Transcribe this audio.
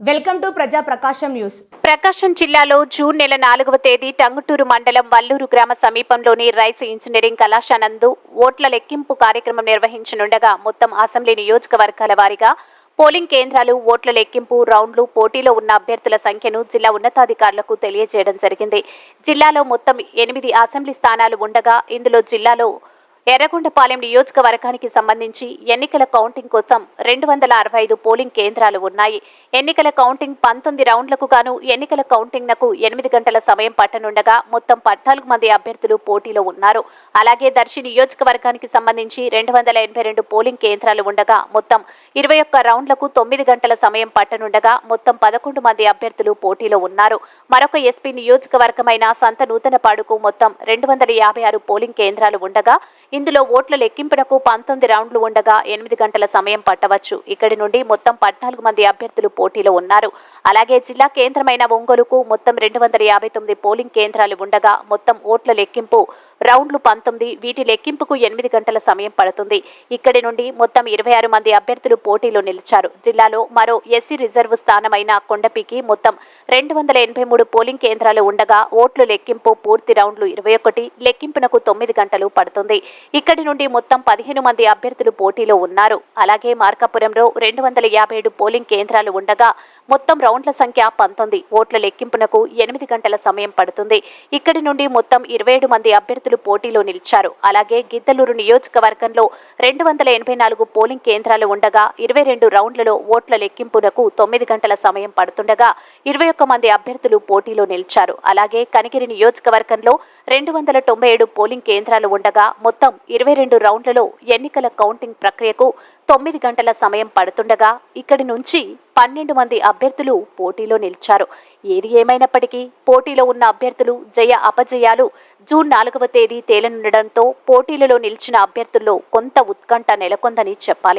Welcome to ప్రజా ప్రకాశం news. ప్రకాశం జిల్లాలో June నెల నాలుగవ తేదీ టంగుటూరు మండలం వల్లూరు గ్రామ సమీపంలోని రైస్ ఇంజనీరింగ్ కళాశానందు ఓట్ల లెక్కింపు కార్యక్రమం నిర్వహించనుండగా మొత్తం అసెంబ్లీ నియోజకవర్గాల వారీగా పోలింగ్ కేంద్రాలు ఓట్ల లెక్కింపు రౌండ్లు పోటీలో ఉన్న అభ్యర్థుల సంఖ్యను జిల్లా ఉన్నతాధికారులకు తెలియజేయడం జరిగింది. జిల్లాలో మొత్తం ఎనిమిది అసెంబ్లీ స్థానాలు ఉండగా ఇందులో జిల్లాలో ఎర్రగొండపాలెం నియోజకవర్గానికి సంబంధించి ఎన్నికల కౌంటింగ్ కోసం రెండు వందల అరవై ఐదు పోలింగ్ కేంద్రాలు ఉన్నాయి. ఎన్నికల కౌంటింగ్ పంతొమ్మిది రౌండ్లకు గాను ఎన్నికల కౌంటింగ్ నకు ఎనిమిది గంటల సమయం పట్టనుండగా మొత్తం పద్నాలుగు మంది అభ్యర్థులు పోటీలో ఉన్నారు. అలాగే దర్శి నియోజకవర్గానికి సంబంధించి రెండు వందల ఎనభై రెండు పోలింగ్ కేంద్రాలు ఉండగా మొత్తం ఇరవై ఒక్క రౌండ్లకు తొమ్మిది గంటల సమయం పట్టనుండగా మొత్తం పదకొండు మంది అభ్యర్థులు పోటీలో ఉన్నారు. మరొక ఎస్పీ నియోజకవర్గమైన సంత నూతనపాడుకు మొత్తం రెండు వందల యాభై ఆరు పోలింగ్ కేంద్రాలు ఉండగా ఇందులో ఓట్ల లెక్కింపునకు పంతొమ్మిది రౌండ్లు ఉండగా ఎనిమిది గంటల సమయం పట్టవచ్చు. ఇక్కడి నుండి మొత్తం పద్నాలుగు మంది అభ్యర్థులు పోటీలో ఉన్నారు. అలాగే జిల్లా కేంద్రమైన ఒంగోలుకు మొత్తం రెండు వందల యాభై తొమ్మిది పోలింగ్ కేంద్రాలు ఉండగా మొత్తం ఓట్ల లెక్కింపు రౌండ్లు పంతొమ్మిది వీటి లెక్కింపుకు ఎనిమిది గంటల సమయం పడుతుంది. ఇక్కడి నుండి మొత్తం ఇరవై ఆరు మంది అభ్యర్థులు పోటీలో నిలిచారు. జిల్లాలో మరో ఎస్సీ రిజర్వ్ స్థానమైన కొండపికి మొత్తం రెండు వందల ఎనభై మూడు పోలింగ్ కేంద్రాలు ఉండగా ఓట్లు లెక్కింపు పూర్తి రౌండ్లు ఇరవై ఒకటి లెక్కింపునకు తొమ్మిది గంటలు పడుతుంది. ఇక్కడి నుండి మొత్తం పదిహేను మంది అభ్యర్థులు పోటీలో ఉన్నారు. అలాగే మార్కాపురంలో రెండు వందల యాభై ఏడు పోలింగ్ కేంద్రాలు ఉండగా మొత్తం రౌండ్ల సంఖ్య పంతొమ్మిది. ఓట్ల లెక్కింపునకు ఎనిమిది గంటల సమయం పడుతుంది. ఇక్కడి నుండి మొత్తం ఇరవై ఏడు మంది అభ్యర్థులు అభ్యర్థులు పోటీలో నిలిచారు. అలాగే గిద్దలూరు నియోజకవర్గంలో రెండు వందల ఎనభై నాలుగు పోలింగ్ కేంద్రాలు ఉండగా ఇరవై రెండు రౌండ్లలో ఓట్ల లెక్కింపునకు తొమ్మిది గంటల సమయం పడుతుండగా ఇరవై ఒక్క మంది అభ్యర్థులు పోటీలో నిలిచారు. అలాగే కనిగిరి నియోజకవర్గంలో రెండు వందల తొంభై ఏడు పోలింగ్ కేంద్రాలు ఉండగా మొత్తం ఇరవై రెండు రౌండ్లలో ఎన్నికల కౌంటింగ్ ప్రక్రియకు తొమ్మిది గంటల సమయం పడుతుండగా ఇక్కడి నుంచి పన్నెండు మంది అభ్యర్థులు పోటీలో నిలిచారు. ఏది ఏమైనప్పటికీ పోటీలో ఉన్న అభ్యర్థులు జయ అపజయాలు. జూన్ నాలుగవ తేదీ తేలనుండడంతో పోటీలలో నిలిచిన అభ్యర్థుల్లో కొంత ఉత్కంఠ నెలకొందని చెప్పాలి.